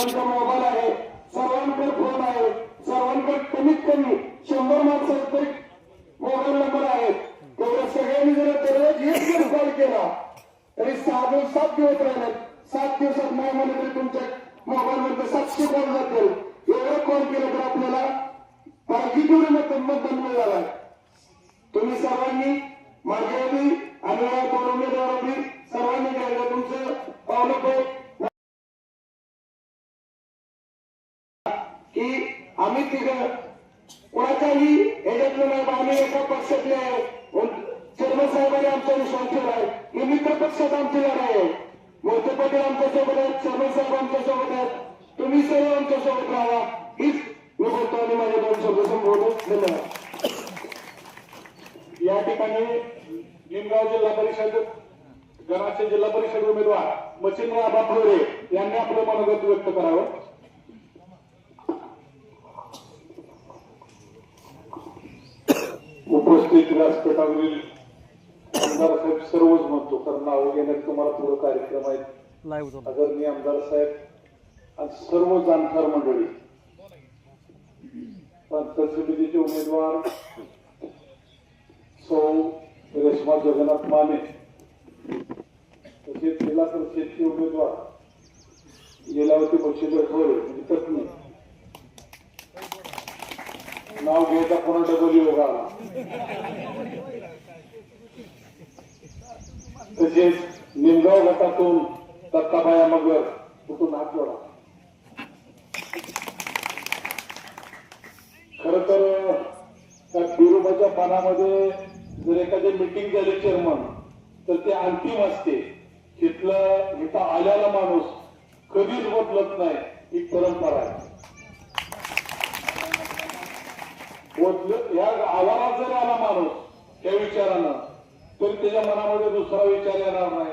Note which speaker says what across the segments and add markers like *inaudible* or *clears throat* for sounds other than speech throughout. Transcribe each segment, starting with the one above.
Speaker 1: सर्वांचा मोबाईल आहे. सर्वांकडे फोन आहे. सर्वांकडे कमीत कमी शंभर माणसाचे मी बोलतो आणि माझे दोन शब्द धन्यवाद
Speaker 2: या ठिकाणी निमगाव जिल्हा परिषद गणाचे जिल्हा परिषद उमेदवार मच्छिंद्र आबा यांनी आपलं मनोगत व्यक्त करावं. उपस्थित व्यासपीठावरील आमदार साहेब सर्वच म्हणतो कारण नाव घेण्यात तुम्हाला पुढे कार्यक्रम आहेत आदरणीय आमदार साहेब आणि सर्व जाणकार मंडळी पंचायत समितीचे उमेदवार सौ रेश्मा जगन्नाथ माने. तसेच जिल्हा परिषदचे उमेदवार लीलावती बक्षीसर ठोरे म्हणजे पत्नी. नाव घेता कोणा डबल योग आला तसेच निमगाव गटातून दत्ताबाया मगर कुठून हात जोडा. खर तर त्या बिरुबाच्या पानामध्ये जर एखादी मिटिंग झाली चेअरमन तर ते अंतिम असते. तिथलं इथं आलेला माणूस कधीच बदलत नाही ही परंपरा आहे. या आवारात जर आला माणूस त्या विचारानं तरी त्याच्या मनामध्ये दुसरा विचार येणार नाही.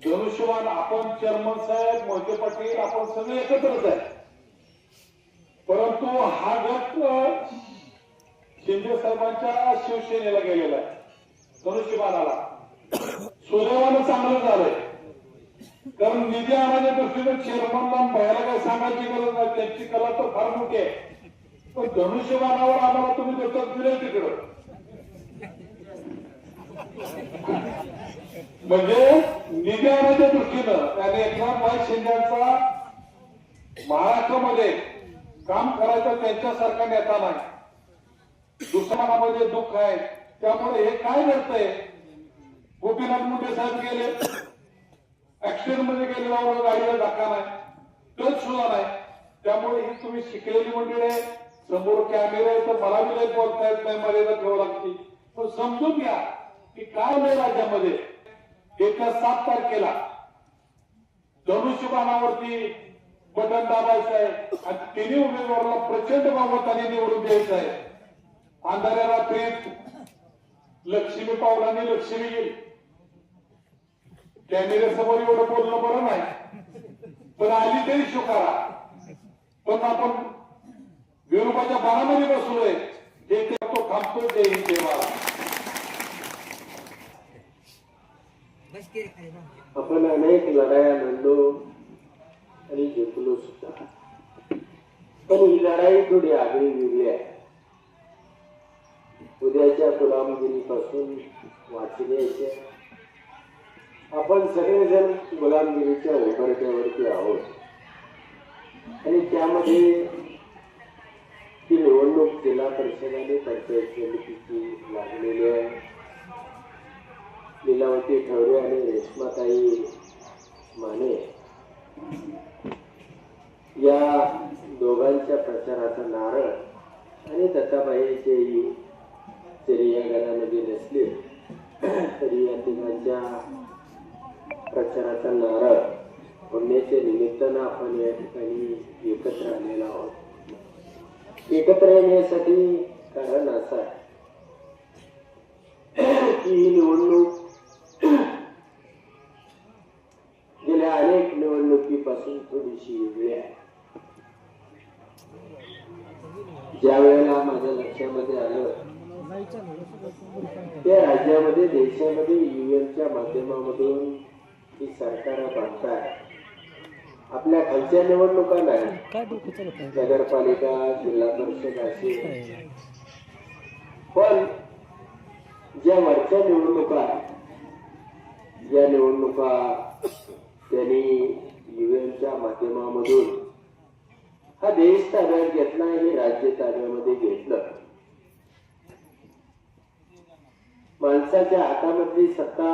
Speaker 2: धनुष्यवान आपण चेअरमन साहेब मोहिते पाटील आपण सगळे एकत्रच आहे परंतु हा गट शिंदे साहेबांच्या शिवसेनेला गेलेला आहे. धनुष्यबाणाला. सुदैवानं चांगलं झालंय. कारण निधी आणायच्या दृष्टीनं चेअरमनला भयाला काही सांगायची गरज नाही. त्यांची कला तर फार मोठी आहे. पण धनुष्यबाणावर आम्हाला तुम्ही दत्तक दिले तिकडं. म्हणजे निधी आणायच्या दृष्टीनं त्याने एकनाथ भाई शिंदेचा महाराष्ट्रामध्ये काम करायचं त्यांच्यासारखा नेता नाही. दुश्मनामध्ये दुःख आहे. त्यामुळे हे काय घडतंय? गोपीनाथ मुंडे साहेब गेले. ऍक्सिडेंटमध्ये गेलेला गाडीला धक्का नाही. टच सुद्धा नाही. त्यामुळे ही तुम्ही शिकलेली मंडळी आहे. समोर कॅमेरा आहे तर मला बी बोलता येत नाही. मर्यादा ठेवावं लागते. पण समजून घ्या की काय नाही राज्यामध्ये. येत्या सात तारखेला धनुष्यबाणावरती बटन दाबायचं आहे आणि तिन्ही उमेदवाराला प्रचंड बहुमताने निवडून द्यायचं आहे. अंधाऱ्या रात्रीत लक्ष्मी पावलांनी लक्ष्मी गेली. कॅमेऱ्यासमोर एवढं बोलणं बरं नाही. पण आली तरी शुकारा पण आपण विरोबाच्या बाणामध्ये बसलोय. हे ते तो थांबतोय ते ही देवाला
Speaker 3: आपण अनेक लढाया लढलो. आणि जिंकलो सुद्धा. पण ही लढाई थोडी आगळी वेगळी आहे. उद्याच्या गुलामगिरीपासून वाचण्याचे आपण सगळेजण गुलामगिरीच्या उभरट्यावरती आहोत. आणि त्यामध्ये ती निवडणूक जिल्हा परिषदाने पंचायत समितीची लागलेली आहे. लीलावती ठवरे आणि रेश्माताई माने. या दोघांच्या प्रचाराचा नारळ आणि दत्ताबाईचेही जरी या गणामध्ये नसले तरी या तिघांच्या प्रचाराचा नारळ पुण्याच्या निमित्तानं आपण या ठिकाणी एकत्र आलेलो आहोत. एकत्र येण्यासाठी कारण असं आहे की ही निवडणूक गेल्या अनेक निवडणुकीपासून थोडीशी वेगळी आहे. ज्या वेळेला माझ्या लक्षामध्ये आलं त्या राज्यामध्ये देशामध्ये ईव्हीएमच्या माध्यमामधून ही सरकार बांधताय आपल्या खालच्या निवडणुका नाही नगरपालिका जिल्हा परिषद
Speaker 4: काय?
Speaker 3: पण ज्या वरच्या निवडणुका आहेत, या निवडणुका त्यांनी युएनच्या माध्यमामधून हा देश ताब्यात घेतला आणि राज्य ताब्यामध्ये घेतलं. माणसाच्या हातामधली सत्ता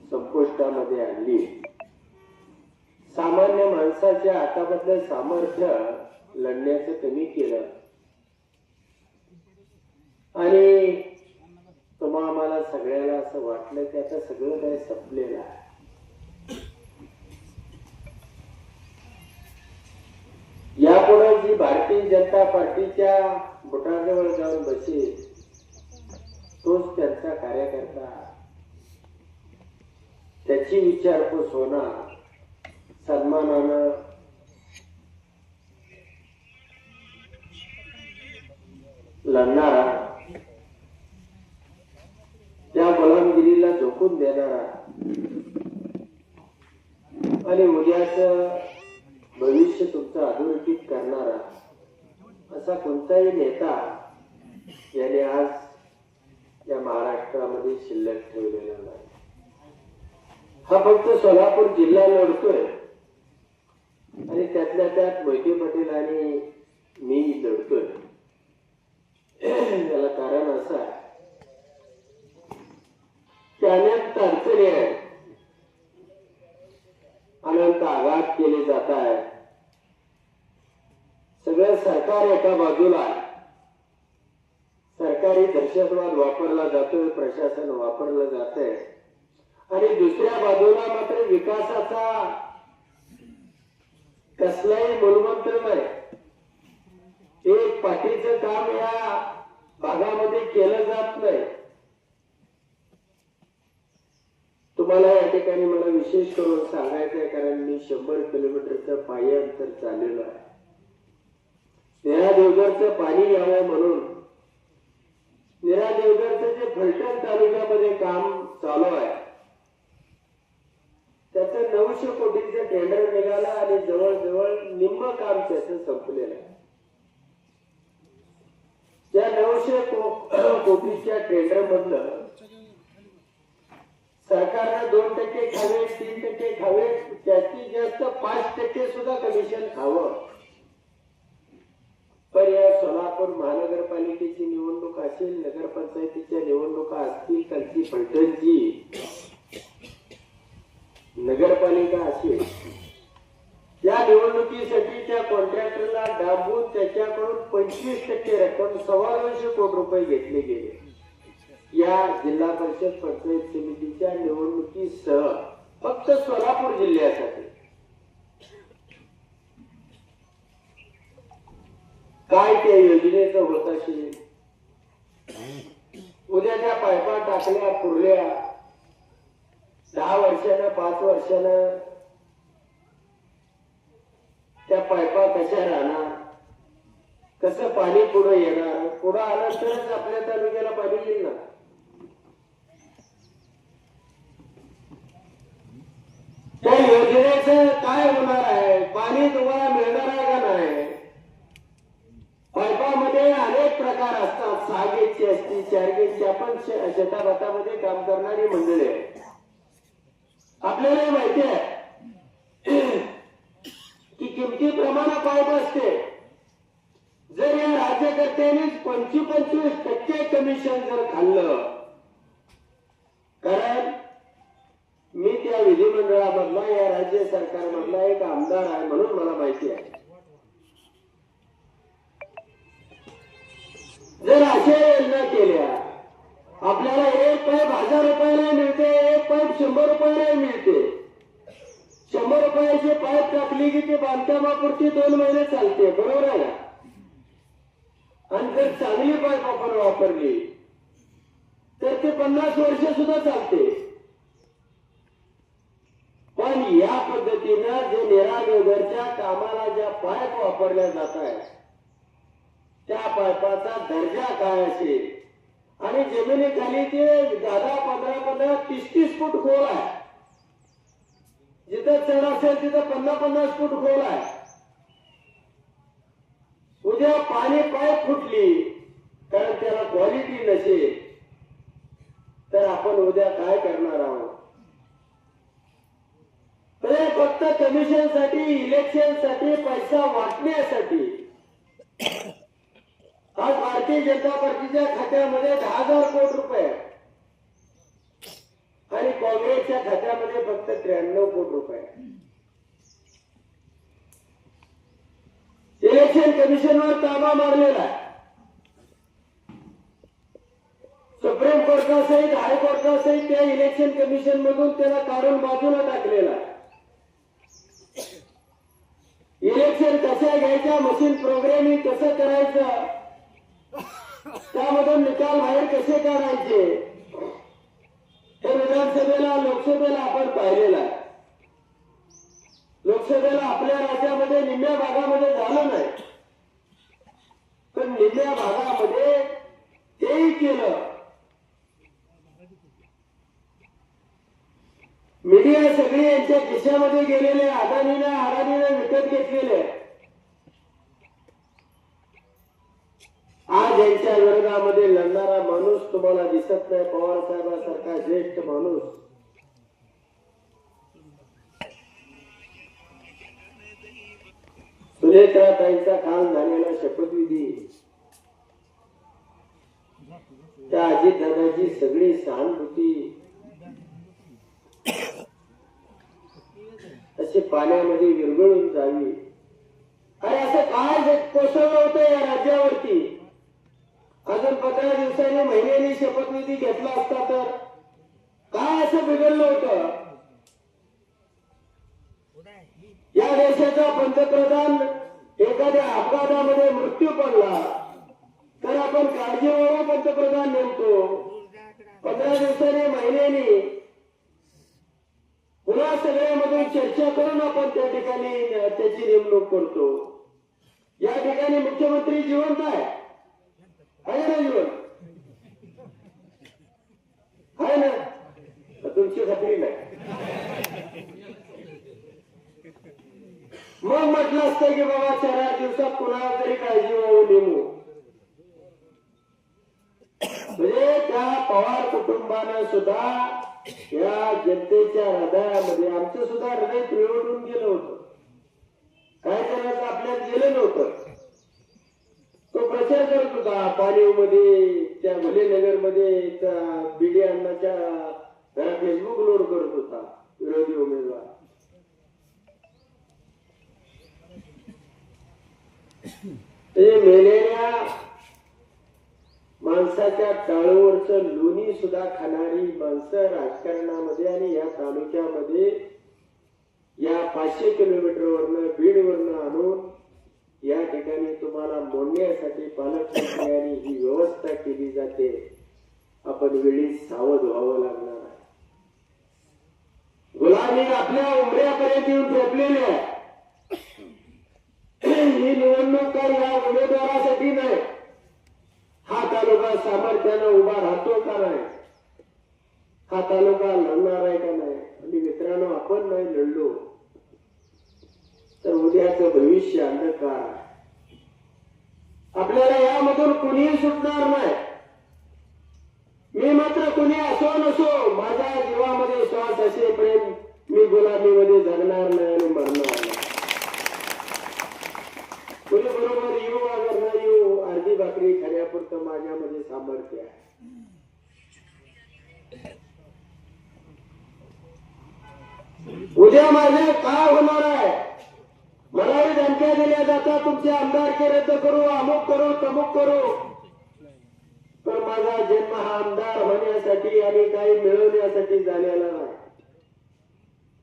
Speaker 3: संपुष्टामध्ये आणली. सामान्य माणसाच्या हातामधलं सामर्थ्य लढण्याचं कमी केलं. आणि तुम्हा आम्हाला सगळ्याला असं वाटलं की आता सगळं काय संपलेलं आहे. पार्टीच्या बुटाजवळ जाऊन बसेल. तोच त्यांचा कार्यकर्ता. त्याची विचारपूस होणार. सन्मानानं. लढणारा. त्या गुलामगिरीला झोकून देणारा. आणि उद्याच भविष्य तुमचं अधोरेखित करणारा. असा कोणताही नेता याने आज या महाराष्ट्रामध्ये शिल्लक ठेवलेला नाही. हा फक्त सोलापूर जिल्हा लढतोय आणि त्यातल्या त्यात मोहिते पाटील आणि मी लढतोय त्याला कारण असं आहे की अनेक अडचणी आहेत. अनंत आघात केले जात आहे सगळं सरकार एका बाजूला सरकारी दहशतवाद वापरला जातोय प्रशासन वापरलं जातंय. आणि दुसऱ्या बाजूला मात्र विकासाचा कसलाही मूलमंत्र नाही. एक पाठीचं काम या भागामध्ये केलं जात नाही. तुम्हाला या ठिकाणी मला विशेष करून सांगायचं आहे कारण मी शंभर किलोमीटरचं पायी अंतर चाललेलो आहे. नेहा देवघरचं पाणी यावं म्हणून. निरा देवघरचं जे फलटण तालुक्यामध्ये काम चालू आहे. त्याचं नऊशे कोटीचं टेंडर निघालं आणि जवळजवळ निम्म काम त्याचं संपलेलं आहे. त्या नऊशे कोटीच्या टेंडर मधलं सरकारनं दोन टक्के खावे तीन टक्के खावे जास्तीत जास्त पाच टक्के सुद्धा कमिशन खावं. पण या सोलापूर महानगरपालिकेची निवडणूक असेल नगरपंचायतीच्या निवडणुका असतील कालची फलटणची. नगरपालिका असेल. या निवडणुकीसाठी त्या कॉन्ट्रॅक्टरला डांबून त्याच्याकडून पंचवीस टक्के रक्कम सव्वा दोनशे कोटी रुपये घेतले गेले. या जिल्हा परिषद पंचायत समितीच्या निवडणुकीसह फक्त सोलापूर जिल्ह्यासाठी. काय त्या योजनेचं होत असेल उद्या त्या पायपा टाकल्या पुरल्या. दहा वर्षानं पाच वर्षानं. त्या पायपा कशा राहणार? कसं पाणी पुढे येणार? पुढं आलं तरच आपल्या तालुक्याला पाणी येईल ना. त्या योजनेचं काय होणार आहे? पाणी तुम्हाला मिळणार आहे का नाही पाईपामध्ये अनेक प्रकार असतात सहागेची असती चार आपण शेताभातामध्ये काम करणारी मंडळी आहे. आपल्याला माहिती आहे की किमती प्रमाणात पाईप असते. जर या राज्यकर्त्यांनी पंचवीस पंचवीस टक्के कमिशन जर खाल्लं कारण मी त्या विधिमंडळामधला या राज्य सरकारमधला एक आमदार आहे म्हणून मला माहिती आहे. जर अशा योजना केल्या आपल्याला एक पाईप हजार रुपयाला मिळते एक पाईप शंभर रुपयाला मिळते. शंभर रुपयाची पाईप टाकली की ते बांधकामापुरती दोन महिने चालते बरोबर आहे ना आणि जर चांगली पाईप आपण वापरली तर ते पन्नास वर्ष सुद्धा चालते. पण या पद्धतीनं जे निरागरच्या कामाला ज्या पाईप वापरल्या जात आहेत त्या पाईपाचा दर्जा काय असेल? आणि जमिनीखाली ते दहा पंधरा पंधरा तीस तीस फूट खोल आहे. जिथं चढ असेल तिथं पन्नास पन्नास फूट खोल आहे. उद्या पाणी पाईप फुटली कारण त्याला क्वालिटी नसेल तर आपण उद्या काय करणार आहोत? तर फक्त कमिशनसाठी इलेक्शनसाठी पैसा वाटण्यासाठी आज भारतीय जनता पार्टीच्या खात्यामध्ये दहा हजार कोटी रुपये. आणि काँग्रेसच्या खात्यामध्ये फक्त त्र्याण्णव कोटी रुपये. इलेक्शन कमिशनवर ताबा मारलेला आहे. सुप्रीम कोर्टासहित हायकोर्टासहित त्या इलेक्शन कमिशन मधून त्याला काढून बाजूला टाकलेला इलेक्शन कशा घ्यायच्या मशीन प्रोग्रामिंग कसं करायचं त्यामधून निकाल बाहेर कसे काढायचे? हे विधानसभेला लोकसभेला आपण पाहिलेलं आहे. लोकसभेला आपल्या राज्यामध्ये निम्म्या भागामध्ये झालं नाही. पण निम्म्या भागामध्ये तेही केलं. मीडिया सगळी यांच्या खिशामध्ये गेलेले अदानीने अडाणीने विकत घेतलेले. आज यांच्या विरोधामध्ये लढणारा माणूस तुम्हाला दिसत नाही. पवार साहेबांसारखा ज्येष्ठ माणूस. सुनेत्राताईंचा काल झालेला शपथविधी. त्या अजितदादाची सगळी सहानुभूती. असे पाण्यामध्ये विरघळून जावी. अरे असं काय कोसळलं होतं या राज्यावरती? अजून पंधरा दिवसांनी महिन्यांनी शपथविधी घेतला असता तर काय असं बिघडलं होतं? या देशाचा पंतप्रधान एखाद्या अपघातामध्ये मृत्यू पडला तर आपण काळजीवाहू पंतप्रधान नेमतो पंधरा दिवसांनी महिन्याने पुन्हा सगळ्यामधून चर्चा करून आपण त्या ठिकाणी त्याची नेमणूक करतो. या ठिकाणी मुख्यमंत्री जिवंत आहे आहे ना जिवंत आहे ना तुमची खात्री नाही मग म्हटलं असतं की बाबा चार दिवसात कुणाला तरी काळजी वाहू नेमू म्हणजे त्या पवार कुटुंबानं सुद्धा या जनतेच्या हृदयामध्ये आमचं सुद्धा हृदय पिळवटून गेलं होतं काय जणांचं आपल्यात गेलं नव्हतं तो प्रचार करत होता पालीवमध्ये त्या भलेनगरमध्ये बीडी अण्णाच्या घरात फेसबुक लोड करत होता विरोधी उमेदवार. ते मेलेल्या माणसाच्या टाळूवरच लोणी सुद्धा खाणारी माणसं राजकारणामध्ये आणि या तालुक्यामध्ये या पाचशे किलोमीटर वरनं बीड बीडवरनं आणून या ठिकाणी तुम्हाला मोडण्यासाठी पालकमंत्र्यांनी ही व्यवस्था केली जाते. आपण वेळी सावध व्हावं लागणार आहे. गुलामी आपल्या उमऱ्यापर्यंत येऊन झोपलेली आहे. ही निवडणूक काय या उमेदवारासाठी नाही. हा तालुका सामर्थ्यानं उभा राहतो का नाही? हा तालुका लढणार आहे का नाही? आणि मित्रांनो आपण नाही लढलो. तर उद्याचं भविष्य अंधकार आहे. आपल्याला यामधून कुणीही सुटणार नाही. मी मात्र कुणी असो नसो माझ्या जीवामध्ये श्वास असे प्रेम मी गुलामीमध्ये जगणार नाही आणि मरणार नाही. कुणी बरोबर येऊ अगर न येऊ अर्धी भाकरी खाण्यापुरतं माझ्यामध्ये सामर्थ्य आहे. उद्या माझे काय होणार आहे? मला धमक्या दिल्या जातात. तुमचे आमदार के रद्द करू अमुक करू तमुक करू. पण माझा जन्म हा आमदार होण्यासाठी आणि काही मिळवण्यासाठी झालेला नाही.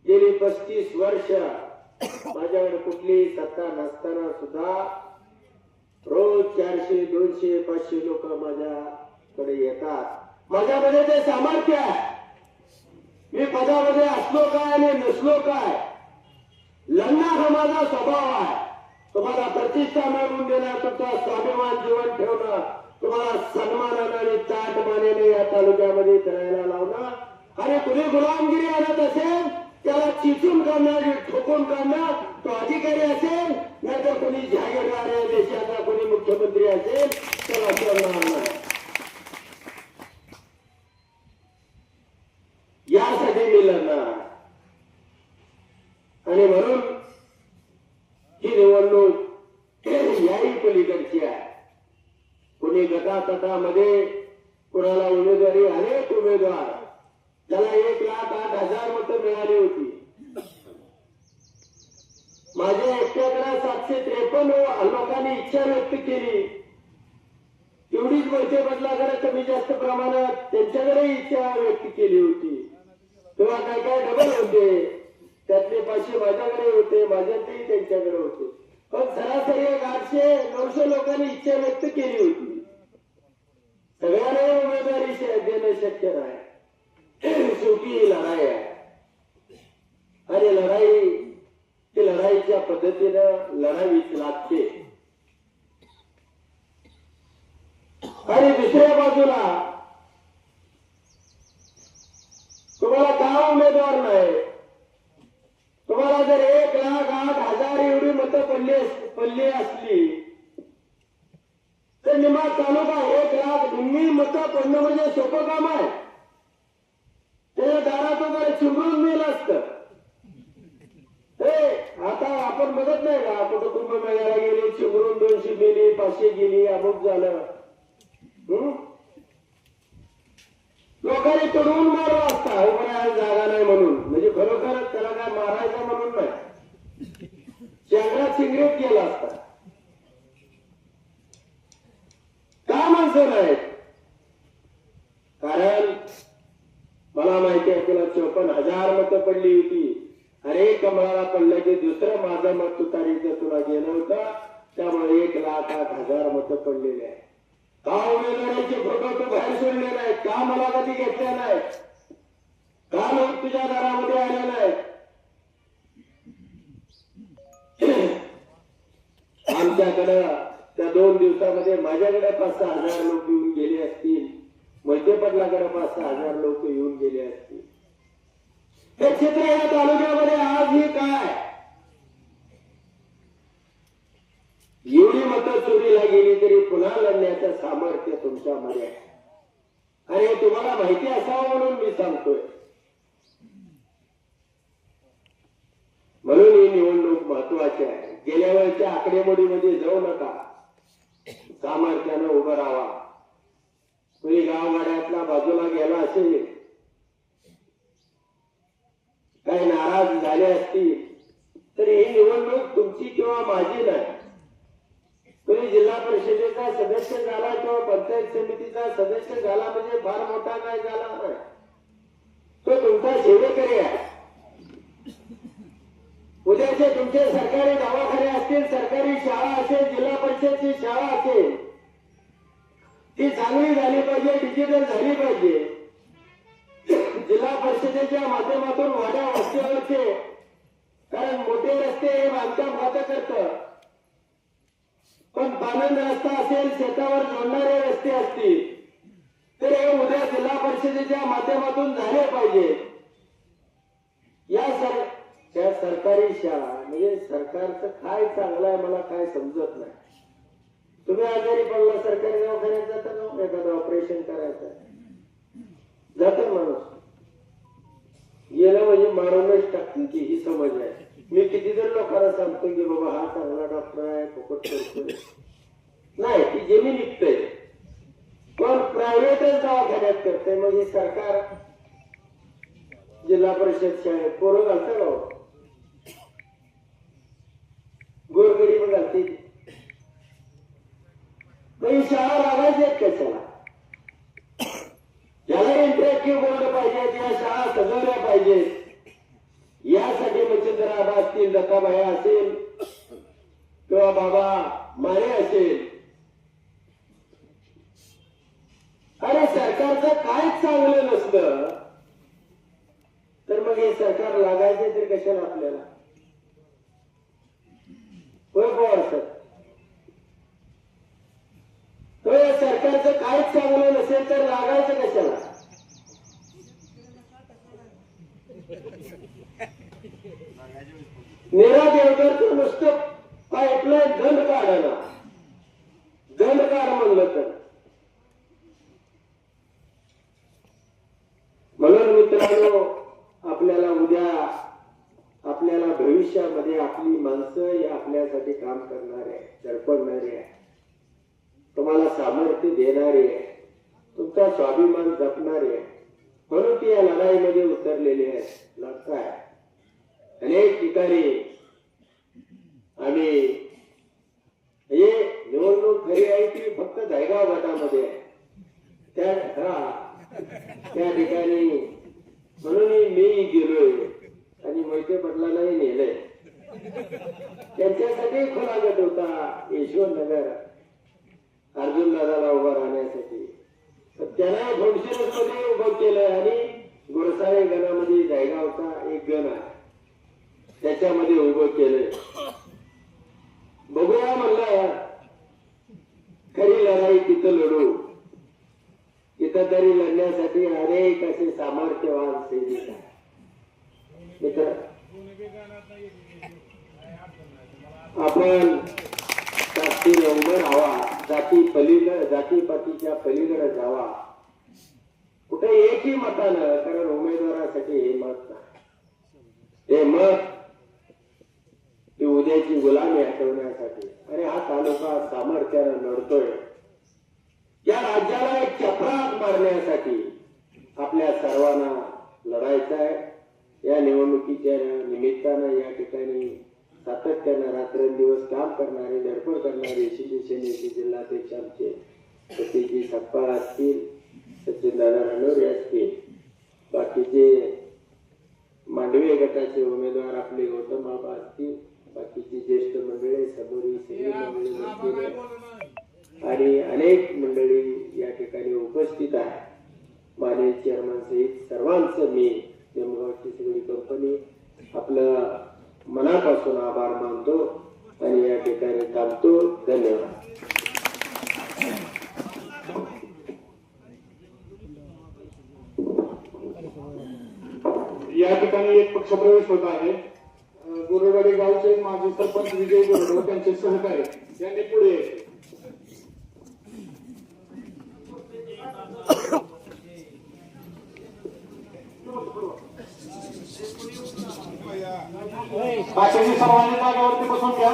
Speaker 3: गेली पस्तीस वर्ष माझ्याकडे कुठली सत्ता नसताना सुद्धा रोज चारशे दोनशे पाचशे लोक माझ्याकडे येतात. माझ्यामध्ये ते सामर्थ्य आहे. मी पदामध्ये असलो काय आणि नसलो काय लढणार हा माझा स्वभाव आहे. तुम्हाला प्रतिष्ठा मिळवून देणं तुमचा स्वाभिमान जीवन ठेवणं तुम्हाला सन्मानानं आणि ताटमानेने या तालुक्यामध्ये चढायला लावणं. आणि कुणी गुलामगिरी आणत असेल त्याला चिचून काढणं ठोकून काढणं तो अधिकारी असेल नाहीतर कोणी जागीरदार आहे देशाचा कोणी मुख्यमंत्री असेल त्याला करणार कोणी कुणाला कोणाला उमेदवारी अनेक उमेदवार. त्याला एक लाख आठ हजार मतं मिळाली होती. माझ्या एकट्याकडे सातशे त्रेपन्न लोकांनी इच्छा व्यक्त केली. तेवढीच पैसे बदलाकडे कमी जास्त प्रमाणात त्यांच्याकडे इच्छा व्यक्त केली होती. तेव्हा काय काय डबल होते त्यातले पाचशे माझ्याकडे होते माझ्यातही त्यांच्याकडे होते. पण सरासरी एक आठशे नऊशे लोकांनी इच्छा व्यक्त केली होती. सगळ्यांना उमेदवारी देणं शक्य नाही. शेवटी ही लढाई आहे. आणि लढाई ती लढाईच्या पद्धतीनं लढावीच लागते आणि दुसऱ्या बाजूला तुम्हाला का उमेदवार नाही तुम्हाला जर एक लाख आठ हजार एवढी मतं पडली अस- पडली असली तर निमा तालुका एक लाख निम्मी मतं पडणं म्हणजे सोपं काम आहे त्याच्या दारात वगैरे चिंबरून मिळलं असतं हे आता आपण बघत नाही का कुठं कुंभमेळ्याला गेली चिंबरून दोनशे गेली पाचशे गेली अमुक झालं हं? लोकांनी तडवून मारला असता उभं राहायला जागा नाही म्हणून म्हणजे खरोखरच त्याला काय मारायचं म्हणून नाही शेंगरात सिगरेट केला असता आहेत. कारण मला माहिती आहे तुला चोपन्न हजार मतं पडली होती. अरे कमळाला पडलं की दुसरं माझं मत तुतारीचं तुला गेलं होतं त्यामुळे एक लाख आठ हजार मतं पडलेले आहे का उमेदवारांचे फोटो तू बाहेर सोडले नाहीत. का मला कधी घेतल्या नाहीत? का लोक तुझ्या दारामध्ये आले नाहीत? *clears throat* आमच्याकडं त्या दोन दिवसामध्ये माझ्याकडे पाच सहा हजार लोक येऊन गेले असतील. मध्यपटलाकडे पाच सहा हजार लोक येऊन गेले असतील. हे क्षेत्र या तालुक्यामध्ये आज हे काय? एवढी मतं चोरीला गेली तरी पुन्हा लढण्याचं सामर्थ्य तुमच्यामध्ये आहे. आणि तुम्हाला माहिती असावं म्हणून मी सांगतोय. म्हणून ही निवडणूक महत्वाची आहे. गेल्या वेळेच्या आकडेमोडीमध्ये जाऊ नका. सामर्थ्यानं उभं राहावा. कोणी गावगाड्यातला बाजूला गेला असेल काही नाराज झाले असतील तर ही निवडणूक तुमची किंवा माझी नाही. तुम्ही जिल्हा परिषदेचा सदस्य झाला किंवा पंचायत समितीचा सदस्य झाला म्हणजे फार मोठा काय झाला नाही. तो तुमचा सेवेकरी आहे. उद्याचे तुमचे सरकारी दवाखाने असतील सरकारी शाळा असेल जिल्हा परिषदची शाळा असेल ती चांगली झाली पाहिजे डिजिटल झाली पाहिजे. जिल्हा परिषदेच्या माध्यमातून वाड्या वस्त्यावरचे कारण मोठे रस्ते हे बांधकाम खातं करत. पण बानंद रस्ता असेल शेतावर जोडणारे रस्ते असतील तर हे उद्या जिल्हा परिषदेच्या माध्यमातून झाले पाहिजे. या सर त्या सरकारी शाळा म्हणजे सरकारचं काय चांगलं आहे मला काय समजत नाही. तुम्ही आजारी पडला सरकारी दवाखान्यात जाता ना हो? एखादं ऑपरेशन करायचं? जातं माणूस. गेलं म्हणजे मारूनच टाकतील की ही समज आहे. मी किती जर लोकांना सांगतो की बाबा हा चांगला डॉक्टर आहे फुकट करतोय. नाही ती जेमी निघतंय पण प्रायव्हेटच दवाखान्यात करते मग हे सरकार जिल्हा परिषद शाळेत पोरं घालतं ना हो? गोरगरीब घालते मग ही शाळा लागायची आहेत कशाला ज्याला इंटरॅक्टिव्ह बोर्ड पाहिजे या शाळा सजवल्या पाहिजेत यासाठी मच्छिंद्रराबा असतील दत्ताबाया असेल किंवा बाबा माने असेल अरे सरकारचं काहीच चांगलं नसलं तर मग हे सरकार लागायचे तर कशाला आपल्याला होय पवार सर तो या सरकारचं काहीच चांगलं नसेल तर लागायचं कशाला एक दंड काढायला दंड काढ म्हणलं तर म्हणून मित्रांनो आपल्याला उद्या आपल्याला भविष्यामध्ये आपली माणसं ही आपल्यासाठी काम करणारे आहे आहे. तुम्हाला सामर्थ्य देणारे आहे. तुमचा स्वाभिमान जपणारे आहे. म्हणून ती या लढाईमध्ये उतरलेली आहे. लढताय अनेक ठिकाणी आम्ही हे निवडणूक खरी आहे ती फक्त जायगाव गटामध्ये आहे. त्या त्या ठिकाणी म्हणून मी गेलोय आणि मोहिते पाटलालाही नेलंय. त्यांच्यासाठी खुला गट होता यशवंतनगर अर्जुन दादाला उभा राहण्यासाठी. त्याला त्यांना मध्ये उभं केलंय आणि गुरसाळे गणामध्ये जायगावचा एक गण आहे. त्याच्यामध्ये उभं केलंय. बघूया म्हणलं खरी लढाई तिथं लढू. तिथं तरी लढण्यासाठी अनेक असे सामर्थ्यवान सैनिक आहे आपण जातीने उभं राहावा. जाती पलीकडे जातीपातीच्या पलीकडे जावा. कुठे एकही मतानं कारण उमेदवारासाठी हे मत नाही. हे मत ती उद्याची गुलामी हटवण्यासाठी अरे हा तालुका सामर्थ्यानं लढतोय या राज्याला एक चपराक मारण्यासाठी आपल्या सर्वांना लढायचं आहे या निवडणुकीच्या निमित्तानं या ठिकाणी सातत्यानं रात्रंदिवस काम करणारे धडपड करणारे शिवसेनेचे जिल्हाध्यक्ष आमचे. सतीजी सप्पा असतील सचिनदादा रानोरे असतील. बाकीचे मांडवे गटाचे उमेदवार आपले गौतम बाबा असतील बाकीची ज्येष्ठ मंडळी समोरी सगळी मंडळी आणि अनेक मंडळी या ठिकाणी उपस्थित आहे माननीय चेअरमन सहित सर्वांचं मी जमगावची सगळी कंपनी आपलं मनापासून आभार मानतो आणि या ठिकाणी थांबतो. धन्यवाद.
Speaker 1: या ठिकाणी एक पक्षप्रवेश होत आहे. अं, गुरुवाडी गावचे माजी सरपंच विजय गुरडो त्यांचे सहकारी यांनी पुढे बाकीची सर्वांनी जागेवरती बसून घ्या.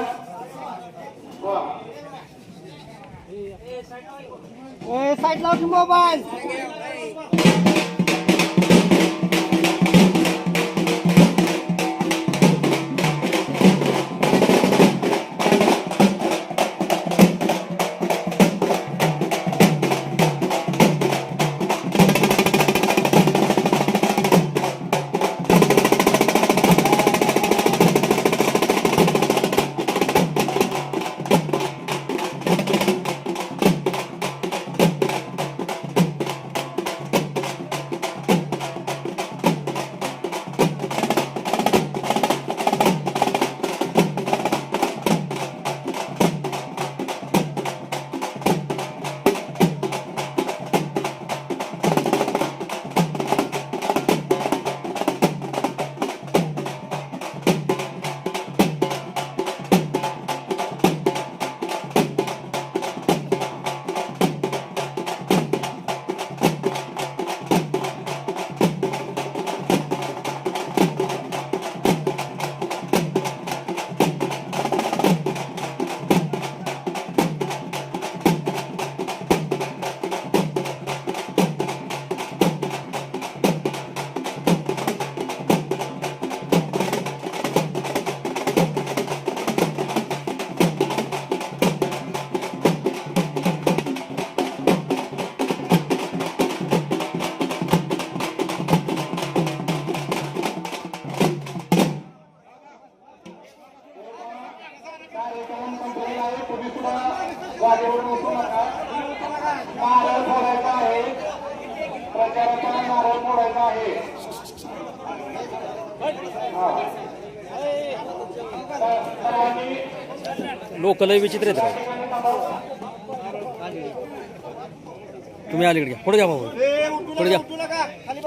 Speaker 4: साईड लावून मोबाईल.
Speaker 5: लय विचित्र आहेत रे. तुम्ही अलीकडे घ्या. पुढे घ्या भाऊ पुढे घ्या.
Speaker 4: खाली